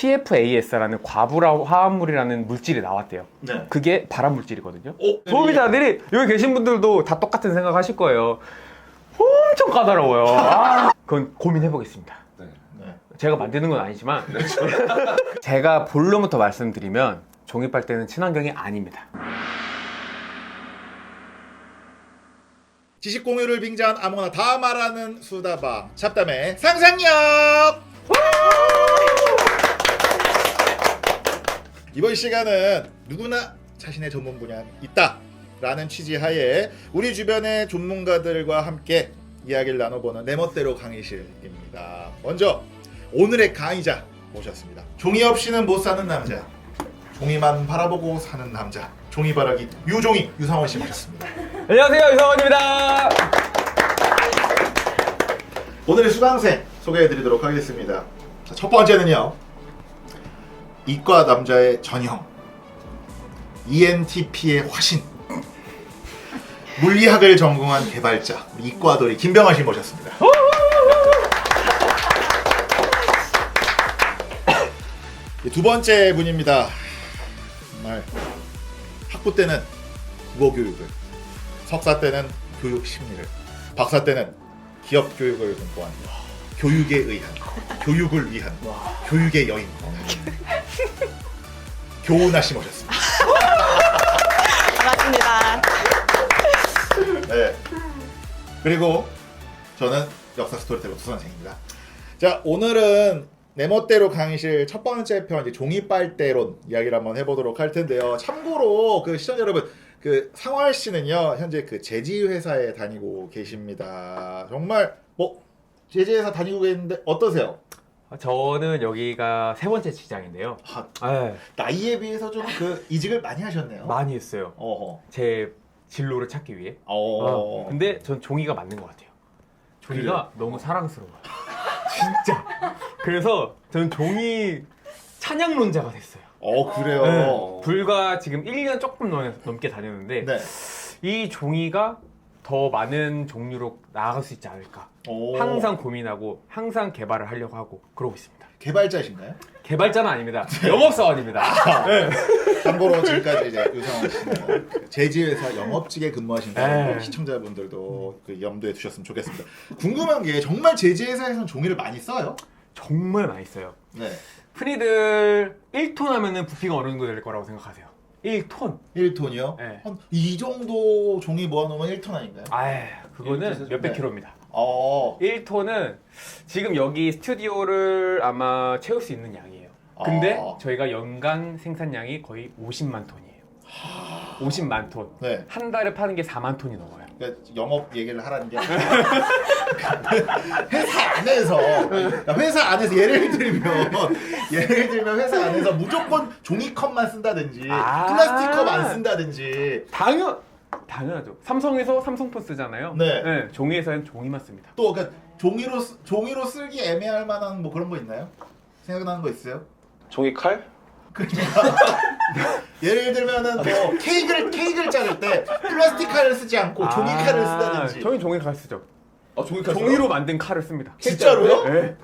PFAS라는 과부라 화합물이라는 물질이 나왔대요. 네. 그게 발암 물질이거든요. 오, 소비자들이 여기 계신 분들도 다 똑같은 생각하실 거예요. 엄청 까다로워요. 아, 그건 고민해 보겠습니다. 네. 제가 만드는 건 아니지만 제가 본론부터 말씀드리면 종이 빨대는 친환경이 아닙니다. 지식 공유를 빙자한 아무나 다 말하는 수다방 잡담의 상상력 이번 시간은 누구나 자신의 전문 분야 있다 라는 취지 하에 우리 주변의 전문가들과 함께 이야기를 나눠보는 내 멋대로 강의실입니다 먼저 오늘의 강의자 모셨습니다 종이 없이는 못 사는 남자 종이만 바라보고 사는 남자 종이바라기 유종이 유상원 씨 모셨습니다 안녕하세요 유성원입니다. 오늘의 수강생 소개해드리도록 하겠습니다. 자, 첫 번째는요. 이과 남자의 전형. ENTP의 화신. 물리학을 전공한 개발자 이과돌이 김병환 씨 모셨습니다. 이두 번째 분입니다. 정말 학부 때는 국어 교육을, 석사 때는 교육 심리를, 박사 때는 기업 교육을 공부한 교육에 의한 교육을 위한 교육의 여인 교훈아 씨 모셨습니다. 반갑습니다. 네. 그리고 저는 역사 스토리텔러 수선생입니다. 자 오늘은 내 멋대로 강의실 첫 번째 편 이제 종이 빨대론 이야기를 한번 해보도록 할 텐데요. 참고로 그 시청자 여러분 그 상월 씨는요 현재 그 제지 회사에 다니고 계십니다. 정말 뭐 회사 다니고 계는데 어떠세요? 저는 여기가 세 번째 직장인데요. 아, 네, 나이에 비해서 좀 그 이직을 많이 하셨네요. 많이 했어요. 어허. 제 진로를 찾기 위해. 어. 어, 근데 전 종이가 맞는 것 같아요. 종이가 너무 사랑스러워요. 진짜. 그래서 저는 종이 찬양론자가 됐어요. 어 그래요. 네, 불과 지금 1년 조금 넘- 넘게 다녔는데 네. 이 종이가 더 많은 종류로 나아갈 수 있지 않을까. 오. 항상 고민하고 항상 개발을 하려고 하고 그러고 있습니다. 개발자신가요? 개발자는 아닙니다. 영업사원입니다. 네. 참고로 지금까지 이제 유성원 씨는 그 제지회사 영업직에 근무하신다는 네. 거 시청자분들도 그 염두에 두셨으면 좋겠습니다. 궁금한 게 정말 제지회사에서는 종이를 많이 써요? 정말 맛있어요. 네. 흔히들 1톤 하면은 부피가 어느 정도 될 거라고 생각하세요. 1톤? 1톤이요? 네. 한이 정도 종이 모아놓으면 1톤 아닌가요? 아예 그거는 몇백 네. 킬로입니다. 어. 1톤은 지금 여기 스튜디오를 아마 채울 수 있는 양이에요. 근데 아. 저희가 연간 생산량이 거의 50만 톤이에요. 50만 톤. 네. 한 달에 파는 게 4만 톤이 넘어요. 그러니까 영업 얘기를 하라는 게 아니라 회사 안에서 그러니까 회사 안에서 예를 들면 예를 들면 회사 안에서 무조건 종이컵만 쓴다든지 아. 플라스틱 컵 안 쓴다든지 당연 당연하죠. 삼성에서 삼성폰 쓰잖아요. 네. 종이에서는 종이만 씁니다. 또 그러니까 종이로 쓰- 종이로 쓸기 애매할 만한 뭐 그런 거 있나요? 생각나는 거 있어요? 종이 칼? 예를 들면은 뭐 케이크를 케이크를 자를 때 플라스틱 칼을 쓰지 않고 종이 칼을 쓰다든지 아, 저희 종이 칼 쓰죠. 아 종이 종이로 만든 칼을 씁니다. 진짜로요? 네.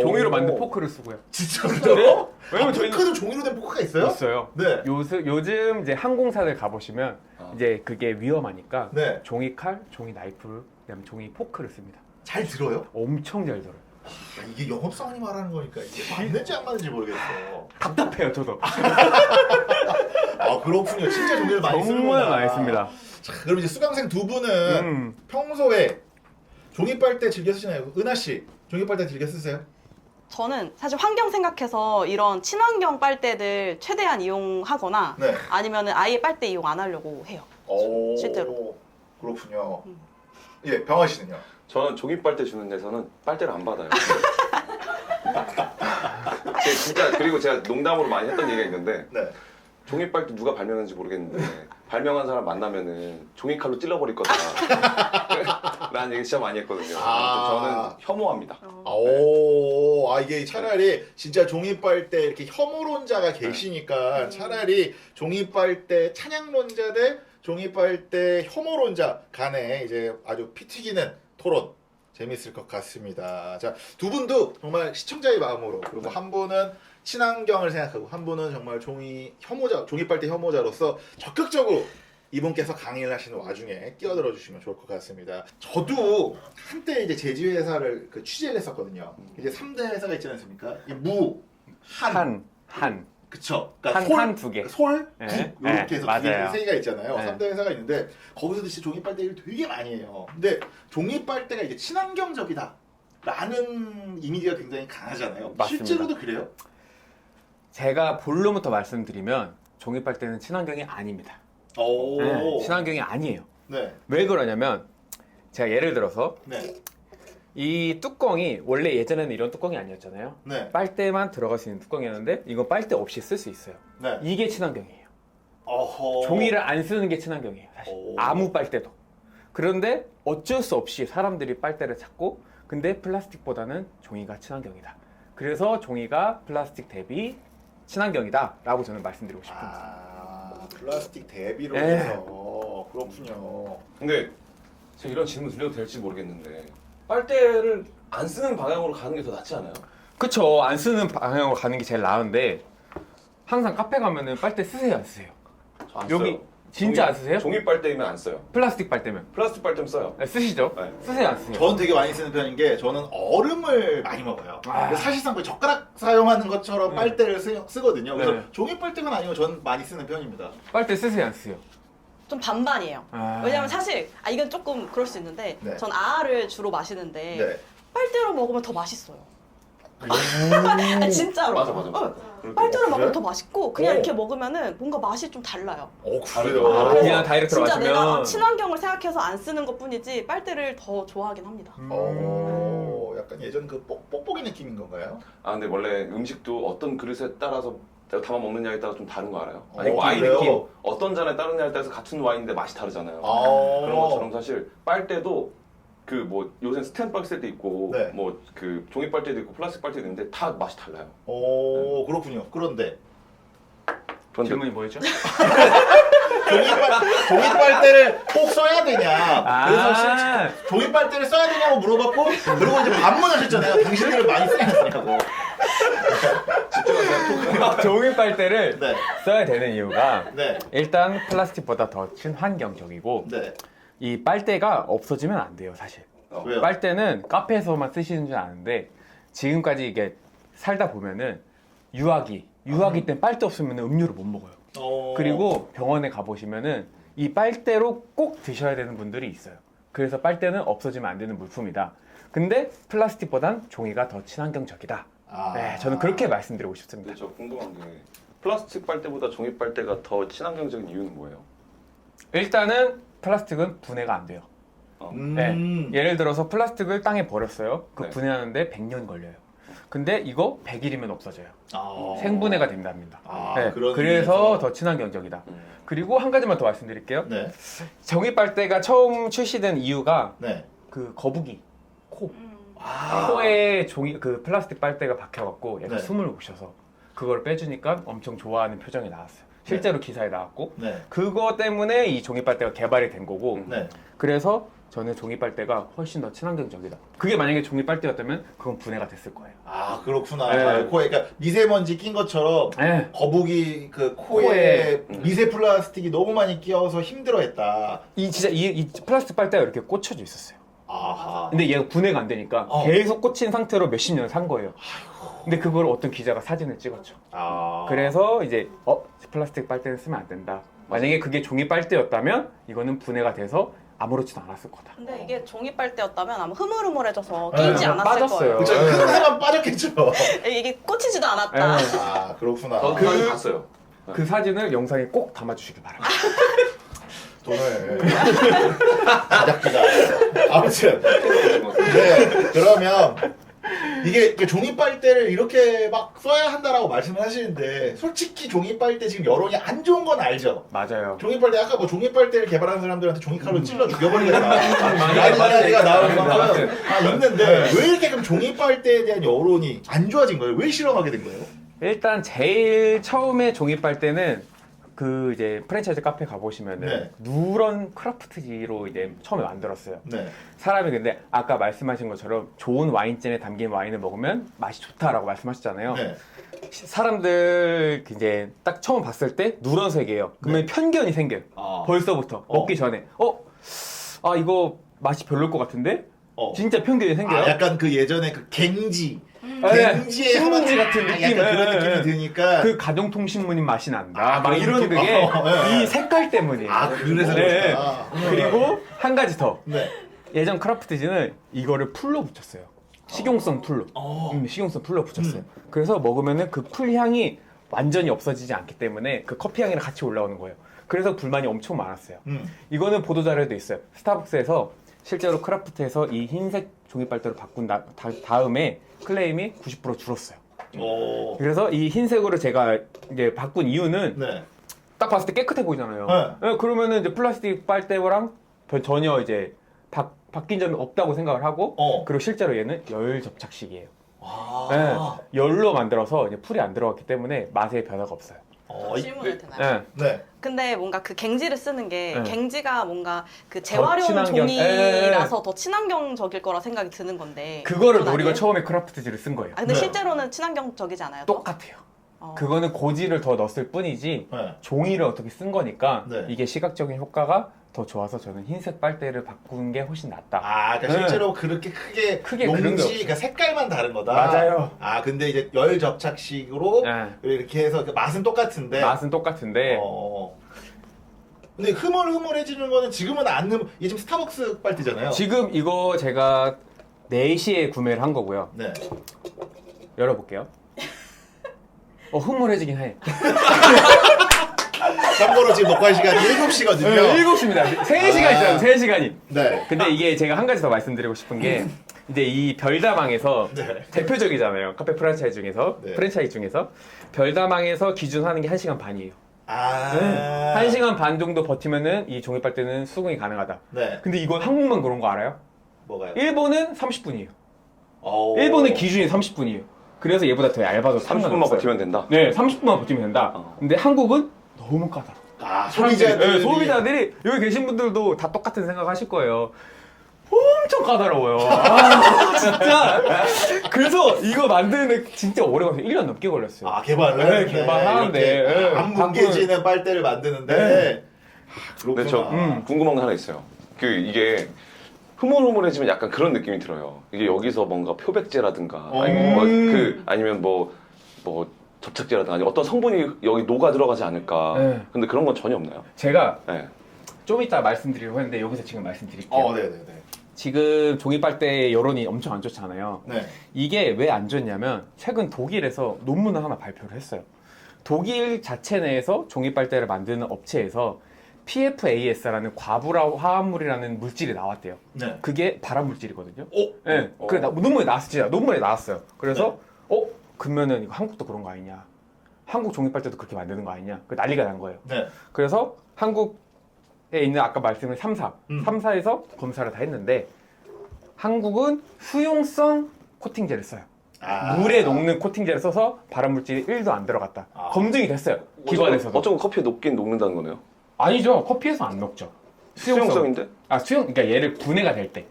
종이로 오. 만든 포크를 쓰고요. 진짜로요? 왜냐면 아, 저희는- 포크도 종이로 된 포크가 있어요? 있어요. 네. 요새 요즘 이제 항공사들 가보시면 아. 이제 그게 위험하니까 네. 종이 칼, 종이 나이프를 그다음에 종이 포크를 씁니다. 잘 들어요? 엄청 잘 들어요. 야, 이게 영업사원이 말하는 거니까 이게 맞는지 안 맞는지 모르겠어. 답답해요, 저도. 아 그렇군요. 진짜 종이를 많이 쓰는구나. 정말 많이 씁니다. 자, 그럼 이제 수강생 두 분은 음, 평소에 종이 빨대 즐겨 쓰시나요? 은하 씨, 종이 빨대 즐겨 쓰세요? 저는 사실 환경 생각해서 이런 친환경 빨대들 최대한 이용하거나 네. 아니면 아예 빨대 이용 안 하려고 해요. 오, 실제로. 그렇군요. 음. 예, 병화 씨는요? 저는 종이 빨대 주는 데서는 빨대를 안 받아요. 제가 진짜 그리고 제가 농담으로 많이 했던 얘기가 있는데 네. 종이 빨대 누가 발명했는지 모르겠는데 발명한 사람 만나면은 종이 칼로 찔러버릴 거다. 라는 얘기 진짜 많이 했거든요. 아. 저는 혐오합니다. 어, 오, 아 이게 차라리 진짜 종이 빨대 이렇게 혐오론자가 계시니까 차라리 종이 빨대 찬양론자 대 종이 빨대 혐오론자 간에 이제 아주 피 튀기는 토론 재밌을 것 같습니다. 자, 두 분도 정말 시청자의 마음으로 그리고 한 분은 친환경을 생각하고 한 분은 정말 종이 혐오자, 종이 빨대 혐오자로서 적극적으로 이분께서 강의를 하시는 와중에 끼어들어 주시면 좋을 것 같습니다. 저도 한때 이제 제지 회사를 그 취재를 했었거든요. 이제 3대 회사가 있지 않습니까? 이 무, 한, 한, 한, 그쵸. 한, 솔, 한 두 개. 솔, 네. 국 네, 이렇게 해서 맞아요. 세 개가 있잖아요. 네. 3대 회사가 있는데 거기서도 진짜 종이 빨대를 되게 많이 해요. 근데 종이 빨대가 이제 친환경적이다. 라는 이미지가 굉장히 강하잖아요. 맞습니다. 실제로도 그래요? 제가 본론부터 말씀드리면 종이 빨대는 친환경이 아닙니다. 오. 네, 친환경이 아니에요. 네. 왜 그러냐면 제가 예를 들어서 네. 이 뚜껑이 원래 예전에는 이런 뚜껑이 아니었잖아요. 네. 빨대만 들어갈 수 있는 뚜껑이었는데 이건 빨대 없이 쓸 수 있어요. 네. 이게 친환경이에요. 어허. 종이를 안 쓰는 게 친환경이에요. 사실 오. 아무 빨대도. 그런데 어쩔 수 없이 사람들이 빨대를 찾고 근데 플라스틱보다는 종이가 친환경이다. 그래서 종이가 플라스틱 대비 친환경이다라고 저는 말씀드리고 싶습니다. 아, 플라스틱 대비로 네. 해서 그렇군요. 근데 제가 이런 질문 드려도 될지 모르겠는데 빨대를 안 쓰는 방향으로 가는 게 더 낫지 않아요? 그쵸 안 쓰는 방향으로 가는 게 제일 나은데 항상 카페 가면은 빨대 쓰세요 안 쓰세요? 저안 여기 써요. 진짜 종이- 안 쓰세요? 종이 빨대이면 안 써요. 플라스틱 빨대면 플라스틱 빨대면 써요. 네, 쓰시죠? 네. 쓰세요 안 쓰세요? 저는 되게 많이 쓰는 편인 게 저는 얼음을 많이 먹어요. 아. 그래서 사실상 거의 젓가락 사용하는 것처럼 네. 빨대를 쓰, 거든요 그래서 네. 종이 빨대가 아니고 저는 많이 쓰는 편입니다. 빨대 쓰세요 안 쓰세요? 좀 반반이에요. 아. 왜냐면 사실 아 이건 조금 그럴 수 있는데 네. 전 아아를 주로 마시는데 네. 빨대로 먹으면 더 맛있어요. 아, 진짜로. 맞아 맞아. 맞아. 어, 그렇게 빨대로? 먹으면 더 맛있고 그냥 오. 이렇게 먹으면 뭔가 맛이 좀 달라요. 어 그래요? 그래요. 아, 그냥 다이렉트로 진짜 내가 마시면 친환경을 생각해서 안 쓰는 것뿐이지 빨대를 더 좋아하긴 합니다. 음. 어, 약간 예전 그 뽁- 뽁뽁이 느낌인 건가요? 아 근데 원래 음식도 어떤 그릇에 따라서 담아 먹느냐에 따라 좀 다른 거 알아요? 아니 어, 와인 그래요? 느낌 어떤 잔에 따르냐에 따라서 같은 와인인데 맛이 다르잖아요. 아. 그런 것처럼 사실 빨대도 그 뭐 요새 스탠드 빨대도 있고 네. 뭐 그 종이 빨대도 있고 플라스틱 빨대도 있는데 다 맛이 달라요. 오 그렇군요. 그런데 그런데 질문이 뭐였죠? 종이 빨 종이 빨대를 꼭 써야 되냐? 그래서 실제 아, 종이 빨대를 써야 되냐고 물어봤고 그리고 이제 반문하셨잖아요. 당신들은 많이 쓰냐고. 종이 빨대를 네. 써야 되는 이유가 네. 일단 플라스틱보다 더 친환경적이고 네. 이 빨대가 없어지면 안 돼요 사실 어, 왜요? 빨대는 카페에서만 쓰시는 줄 아는데 지금까지 이게 살다 보면은 유아기 유아기 때 빨대 없으면 음료를 못 먹어요 어. 그리고 병원에 가보시면은 이 빨대로 꼭 드셔야 되는 분들이 있어요 그래서 빨대는 없어지면 안 되는 물품이다 근데 플라스틱보단 종이가 더 친환경적이다 아. 네, 저는 그렇게 말씀드리고 싶습니다 근데 저 궁금한 게 플라스틱 빨대보다 종이 빨대가 더 친환경적인 이유는 뭐예요? 일단은 플라스틱은 분해가 안 돼요 음. 네. 예를 들어서 플라스틱을 땅에 버렸어요. 그 네. 분해하는데 100년 걸려요. 근데 이거 100일이면 없어져요. 아. 생분해가 된답니다. 아, 네, 그런 그래서 의미에서. 더 친환 경적이다. 음. 그리고 한 가지만 더 말씀드릴게요. 네. 전기 빨대가 처음 출시된 이유가 네. 그 거북이 코 음. 아. 코에 종이 그 플라스틱 빨대가 박혀갖고 약간 네. 숨을 못 쉬어서 그걸 빼주니까 엄청 좋아하는 표정이 나왔어요. 실제로 기사에 나왔고 네. 그거 때문에 이 종이 빨대가 개발이 된 거고 네. 그래서 저는 종이 빨대가 훨씬 더 친환경적이다. 그게 만약에 종이 빨대였다면 그건 분해가 됐을 거예요. 아 그렇구나. 네. 코에 그러니까 미세먼지 낀 것처럼 네. 거북이 그 코에, 코에. 미세 플라스틱이 너무 많이 끼어서 힘들어했다. 이 진짜 이, 이 플라스틱 빨대가 이렇게 꽂혀져 있었어요. 아하. 근데 얘가 분해가 안 되니까 어. 계속 꽂힌 상태로 몇십 년을 산 거예요. 근데 그걸 어떤 기자가 사진을 찍었죠. 아. 그래서 이제 어 플라스틱 빨대는 쓰면 안 된다. 만약에 그게 종이 빨대였다면 이거는 분해가 돼서 아무렇지도 않았을 거다. 근데 이게 종이 빨대였다면 아마 흐물흐물해져서 네, 끼지 않았을 빠졌어요. 거예요. 그쵸. 큰 사람 빠졌겠죠. 이게 꽂히지도 않았다. 네. 아 그렇구나. 저 그- 그... 봤어요. 그 사진을 영상에 꼭 담아주시길 바랍니다. 돈을 제작비가 아무튼 네 그러면 이게 이렇게 종이 빨대를 이렇게 막 써야 한다라고 말씀을 하시는데 솔직히 종이 빨대 지금 여론이 안 좋은 건 알죠. 맞아요. 종이 빨대 아까 뭐 종이 빨대를 개발하는 사람들한테 종이 칼로 ጭ러 죽여버리겠다 많이 많이 이야기가 나오는. 만큼 다 있는데 왜 이렇게 그럼 종이 빨대에 대한 여론이 안 좋아진 거예요? 왜 싫어하게 된 거예요? 일단 제일 처음에 종이 빨대는 그 이제 프랜차이즈 카페 가보시면은 네. 누런 크라프트지로 이제 처음에 만들었어요. 네. 사람이 근데 아까 말씀하신 것처럼 좋은 와인잔에 담긴 와인을 먹으면 맛이 좋다라고 말씀하셨잖아요. 네. 사람들 이제 딱 처음 봤을 때 누런 색이에요. 그러면 편견이 생겨요. 아. 벌써부터 어. 먹기 전에 어? 아 이거 맛이 별로일 것 같은데? 어. 진짜 편견이 생겨요. 아, 약간 그 예전에 그 갱지. 네, 갱지의 신문지 같은 아, 느낌. 약간 그런 예, 느낌이 예. 드니까. 그 가정통신문인 맛이 난다. 아, 막 이런 느낌? 게 어, 예, 예. 이 색깔 때문이에요. 아, 그래서 네. 그렇구나. 그리고 한 가지 더. 네. 예전 크라프트지는 이거를 풀로 붙였어요. 식용성 풀로. 어. 음, 식용성 풀로 붙였어요. 그래서 먹으면은 그 풀 향이 완전히 없어지지 않기 때문에 그 커피 향이랑 같이 올라오는 거예요. 그래서 불만이 엄청 많았어요. 음. 이거는 보도 자료도 있어요. 스타벅스에서 실제로 크라프트에서 이 흰색 종이 빨대로 바꾼 다, 음에 클레임이 90% 줄었어요. 오. 그래서 이 흰색으로 제가 이제 바꾼 이유는 네. 딱 봤을 때 깨끗해 보이잖아요. 네. 예, 그러면은 이제 플라스틱 빨대랑 별- 전혀 이제 바, 바뀐 점이 없다고 생각을 하고 어. 그리고 실제로 얘는 열 접착식이에요. 아. 예, 열로 만들어서 이제 풀이 안 들어갔기 때문에 맛에 변화가 없어요. 어, 이- 질문을 되나요? 예. 네. 근데 뭔가 그 갱지를 쓰는 게 네. 갱지가 뭔가 그 재활용 친환경. 종이라서 더 친환경적일 거라 생각이 드는 건데 그거를 그건 노리고 아니에요? 처음에 크라프트지를 쓴 거예요. 아 근데 네. 실제로는 친환경적이지 않아요? 또? 똑같아요. 어. 그거는 고지를 더 넣었을 뿐이지 네. 종이를 어떻게 쓴 거니까 네. 이게 시각적인 효과가 더 좋아서 저는 흰색 빨대를 바꾼 게 훨씬 낫다. 아, 그러니까 네. 실제로 그렇게 크게 크게 그런 게 용지, 없어요. 그러니까 색깔만 다른 거다. 맞아요. 아, 근데 이제 열 접착식으로 예. 이렇게 해서 그 맛은 똑같은데. 맛은 똑같은데 어. 근데 흐물흐물해지는 거는 지금은 안 흐물. 이게 지금 스타벅스 빨대잖아요. 지금 이거 제가 4시에 구매를 한 거고요. 네. 열어볼게요. 어, 흐물해지긴 해. 참고로 지금 녹화 시간이 7시거든요. 네, 7시입니다. 3시간 아. 있어요, 3시간이. 네. 근데 이게 제가 한 가지 더 말씀드리고 싶은 게 이제 이 별다방에서 네. 대표적이잖아요. 카페 프랜차이즈 중에서 네. 프랜차이즈 중에서 별다방에서 기준 하는 게 1시간 반이에요. 아. 네. 1시간 반 정도 버티면은 이 종이 빨대는 수긍이 가능하다. 네. 근데 이건 한국만 그런 거 알아요? 뭐가요? 일본은 30분이에요. 오. 일본은 기준이 30분이에요. 그래서 얘보다 더 얇아도 30분만 상관없어요. 버티면 된다. 네, 30분만 버티면 된다. 어. 근데 한국은 너무 까다로워. 아, 소비자들이 네, 소비자들이 여기 계신 분들도 다 똑같은 생각 하실 거예요. 엄청 까다로워요. 아, 진짜. 그래서 이거 만드는데 진짜 오래 걸렸어요. 1년 넘게 걸렸어요. 아, 개발을 네, 하는데 개발하는데, 이렇게 네. 안 뭉개지는 빨대를 만드는데 네. 아. 근데 저 음. 궁금한 거 하나 있어요. 그 이게 흐물흐물해지면 약간 그런 느낌이 들어요. 이게 여기서 뭔가 표백제라든가 아니면 뭐 음. 그 아니면 뭐 뭐 접착제라든가 어떤 성분이 여기 녹아 들어가지 않을까. 네. 근데 그런 건 전혀 없나요? 제가 네. 좀 이따 말씀드리려고 했는데 여기서 지금 말씀드릴게요. 어, 네, 네, 네. 지금 종이 빨대 여론이 엄청 안 좋잖아요. 네. 이게 왜 안 좋냐면 최근 독일에서 논문을 하나 발표를 했어요. 독일 자체 내에서 종이 빨대를 만드는 업체에서 PFAS라는 과부라 화합물이라는 물질이 나왔대요. 네. 그게 발암 물질이거든요. 오. 네, 어. 그래 나- 논문에 나왔어요. 논문에 나왔어요. 그래서 어 그러면은 이거 한국도 그런 거 아니냐? 한국 종이 빨대도 그렇게 만드는 거 아니냐? 그 난리가 난 거예요. 네. 그래서 한국에 있는 아까 말씀을 3사, 음. 3사에서 검사를 다 했는데 한국은 수용성 코팅제를 써요. 아. 물에 녹는 코팅제를 써서 발암물질이 1도 안 들어갔다. 아. 검증이 됐어요. 기관에서도. 어쩌면 커피에 녹긴 녹는다는 거네요. 아니죠. 커피에서 안 녹죠. 수용성. 수용성인데? 아, 수용, 그러니까 얘를 분해가 될 때.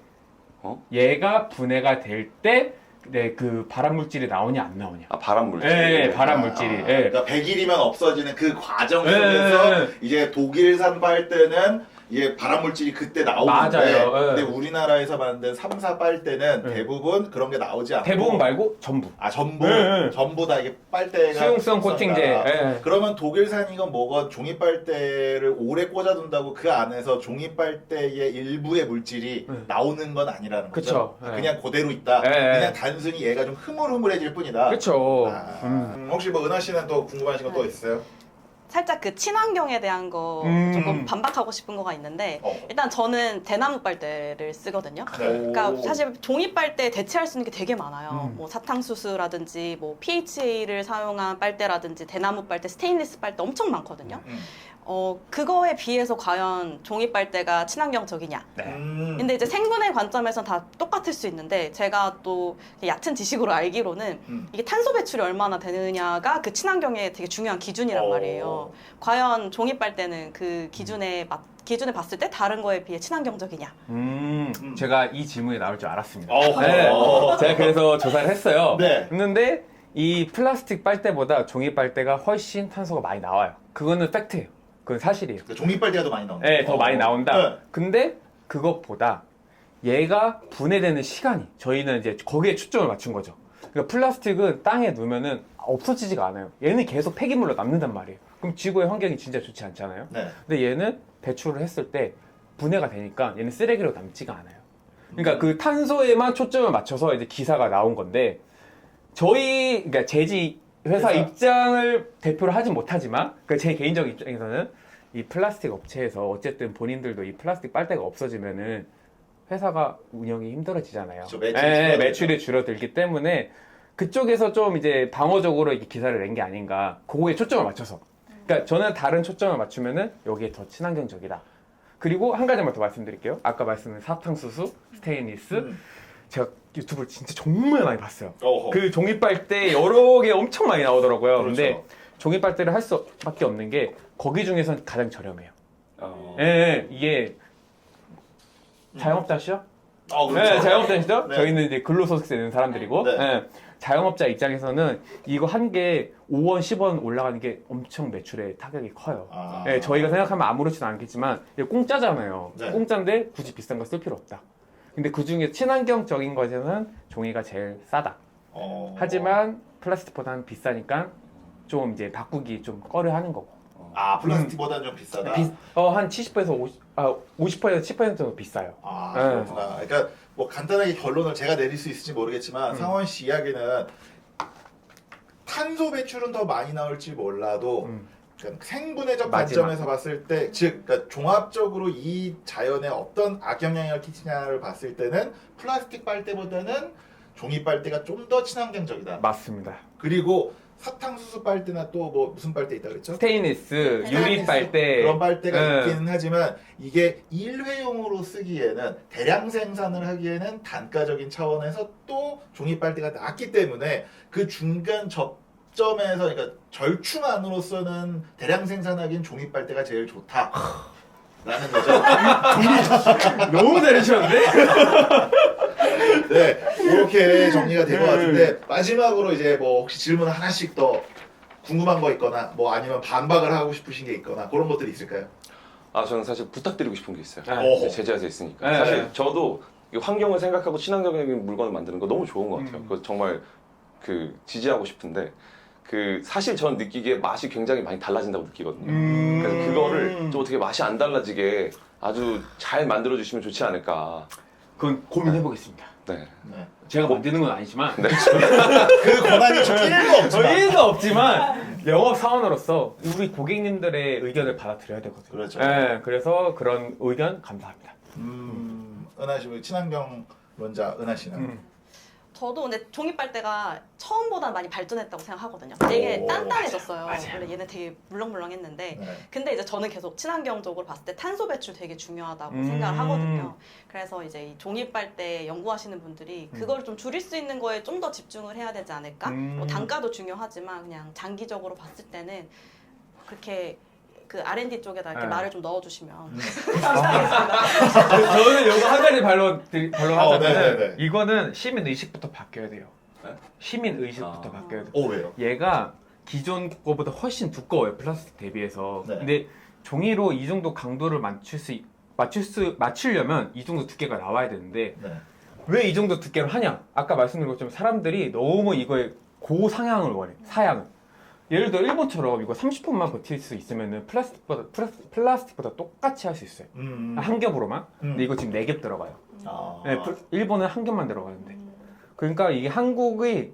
어? 얘가 분해가 될 때, 네, 그 발암 물질이 나오냐, 안 나오냐. 아 바람 물질. 예, 발암 물질이. 아, 예. 그러니까 100일이면 없어지는 그 과정 예, 속에서 예, 이제 독일산 빨대는 이게 발암물질이 그때 나오는데 맞아요. 예. 근데 우리나라에서 만든 3사 빨대는 예. 대부분 그런 게 나오지 않고 대부분 말고 전부. 아 전부 예, 예. 전부 다 이게 빨대가 수용성 코팅제. 있었다. 예. 그러면 독일산 이건 뭐건 종이 빨대를 오래 꽂아둔다고 그 안에서 종이 빨대의 일부의 물질이 네. 나오는 건 아니라는 거죠. 그쵸. 아, 네. 그냥 그대로 있다. 네. 그냥 단순히 얘가 좀 흐물흐물해질 뿐이다. 그쵸. 아, 음. 혹시 뭐 은하 씨는 또 궁금하신 거 또 있어요? 살짝 그 친환경에 대한 거 음. 조금 반박하고 싶은 거가 있는데 어. 일단 저는 대나무 빨대를 쓰거든요. 네. 그러니까 사실 종이 빨대 대체할 수 있는 게 되게 많아요. 음. 뭐 사탕수수라든지 뭐 PHA를 사용한 빨대라든지 대나무 빨대, 스테인리스 빨대 엄청 많거든요. 음. 어 그거에 비해서 과연 종이 빨대가 친환경적이냐? 네. 음. 근데 이제 생분해 관점에서는 다 똑같을 수 있는데 제가 또 얕은 지식으로 알기로는 음. 이게 탄소 배출이 얼마나 되느냐가 그 친환경의 되게 중요한 기준이란 어. 말이에요. 과연 종이 빨대는 그 기준에 맞 기준에 봤을 때 다른 거에 비해 친환경적이냐? 음, 음. 제가 이 질문이 나올 줄 알았습니다. 어허. 네, 제가 그래서 조사를 했어요. 네. 했는데 이 플라스틱 빨대보다 종이 빨대가 훨씬 탄소가 많이 나와요. 그거는 팩트예요. 그건 사실이에요. 그 종이 빨대가 더 많이 나온다. 네, 더 많이 나온다. 네. 근데 그것보다 얘가 분해되는 시간이 저희는 이제 거기에 초점을 맞춘 거죠. 그러니까 플라스틱은 땅에 놓으면은 없어지지가 않아요. 얘는 계속 폐기물로 남는단 말이에요. 그럼 지구의 환경이 진짜 좋지 않잖아요. 네. 근데 얘는 배출을 했을 때 분해가 되니까 얘는 쓰레기로 남지가 않아요. 그러니까 그 탄소에만 초점을 맞춰서 이제 기사가 나온 건데 저희 그러니까 제지 회사 회사. 입장을 대표를 하진 못하지만 그러니까 제 개인적 인 입장에서는 이 플라스틱 업체에서 어쨌든 본인들도 이 플라스틱 빨대가 없어지면은 회사가 운영이 힘들어지잖아요. 매출이 예, 줄어들죠. 매출이 줄어들기 때문에 그쪽에서 좀 이제 방어적으로 이렇게 기사를 낸 게 아닌가. 그거에 초점을 맞춰서. 그러니까 저는 다른 초점을 맞추면은 여기에 더 친환경적이다. 그리고 한 가지만 더 말씀드릴게요. 아까 말씀드린 사탕수수, 스테인리스. 음. 제가 유튜브를 진짜 정말 많이 봤어요. 어허. 그 종이 빨대 여러 개 엄청 많이 나오더라고요. 그렇죠. 근데 종이 빨대를 할 수밖에 없는 게 거기 중에선 가장 저렴해요. 어. 예, 예, 이게 자영업자시죠? 어, 그렇죠. 네, 자영업자시죠? 네. 저희는 이제 근로소득세 내는 사람들이고, 네. 예, 자영업자 입장에서는 이거 한 개 5원, 10원 올라가는 게 엄청 매출에 타격이 커요. 아. 예, 저희가 생각하면 아무렇지는 않겠지만, 이게 공짜잖아요. 네. 공짜인데 굳이 비싼 거 쓸 필요 없다. 근데 그 중에 친환경적인 것에는 종이가 제일 싸다. 어. 하지만 플라스틱보다는 비싸니까 좀 이제 바꾸기 좀 꺼려 하는 거고. 아 플라스틱보다는 좀 비싸다. 비, 어, 한 70%에서 50, 아, 50%에서 10% 정도 비싸요. 아 네. 그렇구나. 그러니까 뭐 간단하게 결론을 제가 내릴 수 있을지 모르겠지만 음. 상원 씨 이야기는 탄소 배출은 더 많이 나올지 몰라도 음. 그러니까 생분해적 마지막. 관점에서 봤을 때, 즉 그러니까 종합적으로 이 자연에 어떤 악영향을 끼치냐를 봤을 때는 플라스틱 빨대보다는 종이 빨대가 좀 더 친환경적이다. 맞습니다. 그리고 사탕수수 빨대나 또 뭐 무슨 빨대 있다 그랬죠? 스테인리스, 유리 빨대. 그런 빨대가 네. 있기는 하지만 이게 일회용으로 쓰기에는 대량 생산을 하기에는 단가적인 차원에서 또 종이 빨대가 낫기 때문에 그 중간 접점에서 그러니까 절충안으로서는 대량 생산하기엔 종이 빨대가 제일 좋다. 라는 거죠. 너무 잘해주셨는데? 네, 이렇게 정리가 된것 네. 같은데 마지막으로 이제 뭐 혹시 질문 하나씩 더 궁금한 거 있거나 뭐 아니면 반박을 하고 싶으신 게 있거나 그런 것들이 있을까요? 아 저는 사실 부탁드리고 싶은 게 있어요. 네. 어허. 제재해서 있으니까. 네. 사실 저도 이 환경을 생각하고 친환경적인 물건을 만드는 거 너무 좋은 것 같아요. 음. 그거 정말 그 지지하고 싶은데 그 사실 전 느끼기에 맛이 굉장히 많이 달라진다고 느끼거든요. 음. 그래서 그거를 좀 어떻게 맛이 안 달라지게 아주 잘 만들어 주시면 좋지 않을까. 그건 고민해보겠습니다. 네. 네. 제가 만드는 건 아니지만. 네. 그 권한이 저 1도 없지만 저희는 없지만 영업 사원으로서 우리 고객님들의 의견을 받아들여야 되거든요. 그렇죠. 네, 그래서 그런 의견 감사합니다. 음, 은하 씨, 친환경 론자 은하 씨는 음. 저도 근데 종이 빨대가 처음보다 많이 발전했다고 생각하거든요. 되게 오, 단단해졌어요. 맞아, 맞아요. 원래 얘는 되게 물렁물렁했는데 네. 근데 이제 저는 계속 친환경적으로 봤을 때 탄소 배출 되게 중요하다고 음. 생각을 하거든요. 그래서 이제 이 종이 빨대 연구하시는 분들이 음. 그걸 좀 줄일 수 있는 거에 좀 더 집중을 해야 되지 않을까? 음. 뭐 단가도 중요하지만 그냥 장기적으로 봤을 때는 그렇게 그 R&D 쪽에다 이렇게 네. 말을 좀 넣어주시면 음. 감사하겠습니다. 저는 요거 한 가지 반론, 반론 어, 하자면 네네네. 이거는 시민 의식부터 바뀌어야 돼요. 네? 시민 의식부터 아. 바뀌어야 돼 요. 오 왜요? 얘가 기존 거보다 훨씬 두꺼워요 플라스틱 대비해서 네. 근데 종이로 이 정도 강도를 맞출 수 맞출 수 맞추려면 이 정도 두께가 나와야 되는데 네. 왜 이 정도 두께로 하냐 아까 말씀드린 것처럼 사람들이 너무 이거에 고상향을 원해 사양을 예를 들어 일본처럼 이거 30분만 버틸 수 있으면은 플라스틱보다 플라스, 플라스틱보다 똑같이 할 수 있어요 음. 한 겹으로만 음. 근데 이거 지금 네 겹 들어가요 아. 네, 플- 일본은 한 겹만 들어가는데 음. 그러니까 이게 한국의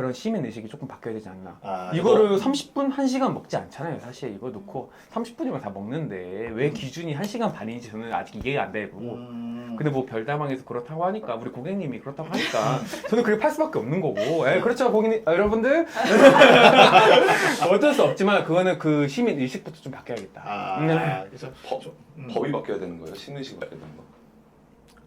그런 시민 의식이 조금 바뀌어야 되지 않나 아, 이거를 30분, 1시간 먹지 않잖아요. 사실 이거 넣고 30분이면 다 먹는데 왜 기준이 1시간 반인지 저는 아직 이해가 안 되고 음. 근데 뭐 별다방에서 그렇다고 하니까 우리 고객님이 그렇다고 하니까 저는 그렇게 팔 수밖에 없는 거고 예, 그렇죠 고객님 아, 여러분들 어쩔 수 없지만 그거는 그 시민 의식부터 좀 바뀌어야겠다 아, 네. 그래서 법, 좀, 음. 법이 바뀌어야 되는 거예요? 신의식이 바뀌어야 되는 거?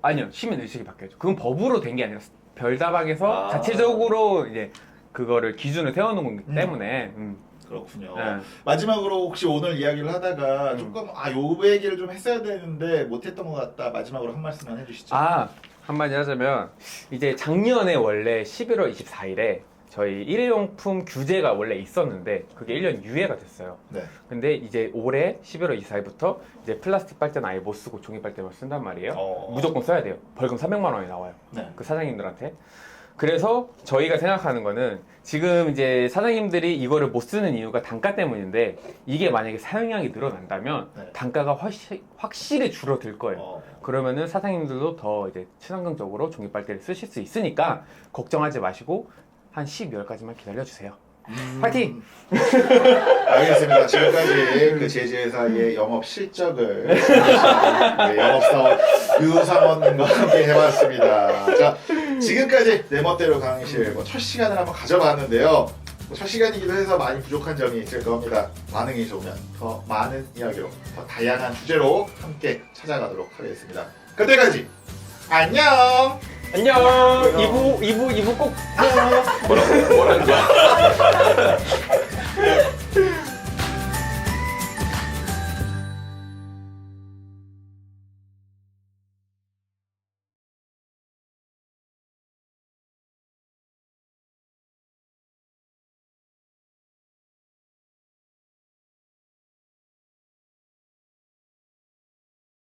아니요 시민 의식이 바뀌어야죠 그건 법으로 된 게 아니라 별다방에서 아. 자체적으로 이제 그거를 기준을 세워놓은 거기 음. 때문에 음. 그렇군요. 네. 마지막으로 혹시 오늘 이야기를 하다가 음. 조금 아요 얘기를 좀 했어야 되는데 못했던 것 같다. 마지막으로 한 말씀만 해주시죠. 아 한마디 하자면 이제 작년에 원래 11월 24일에 저희 일회용품 규제가 원래 있었는데 그게 1년 유예가 됐어요. 네. 근데 이제 올해 11월 24일부터 이제 플라스틱 빨대는 아예 못 쓰고 종이 빨대만 쓴단 말이에요. 어. 무조건 써야 돼요. 벌금 300만 원이 나와요. 네. 그 사장님들한테. 그래서 저희가 생각하는 거는 지금 이제 사장님들이 이거를 못 쓰는 이유가 단가 때문인데 이게 만약에 사용량이 늘어난다면 네. 단가가 확실, 확실히 줄어들 거예요. 어. 그러면은 사장님들도 더 이제 친환경적으로 종이 빨대를 쓰실 수 있으니까 걱정하지 마시고 한 12월까지만 기다려 주세요. 파이팅! 알겠습니다. 지금까지 그 제지회사의 영업 실적을 네, 영업사원 유상원님과 함께 해봤습니다. 자, 지금까지 내 멋대로 강의실 뭐 첫 시간을 한번 가져봤는데요. 뭐첫 시간이기도 해서 많이 부족한 점이 있을 겁니다. 반응이 좋으면 더 많은 이야기로 더 다양한 주제로 함께 찾아가도록 하겠습니다. 그때까지 안녕! 안녕. 이부 이부 이부 꼭. 뭐라 뭐라 뭐라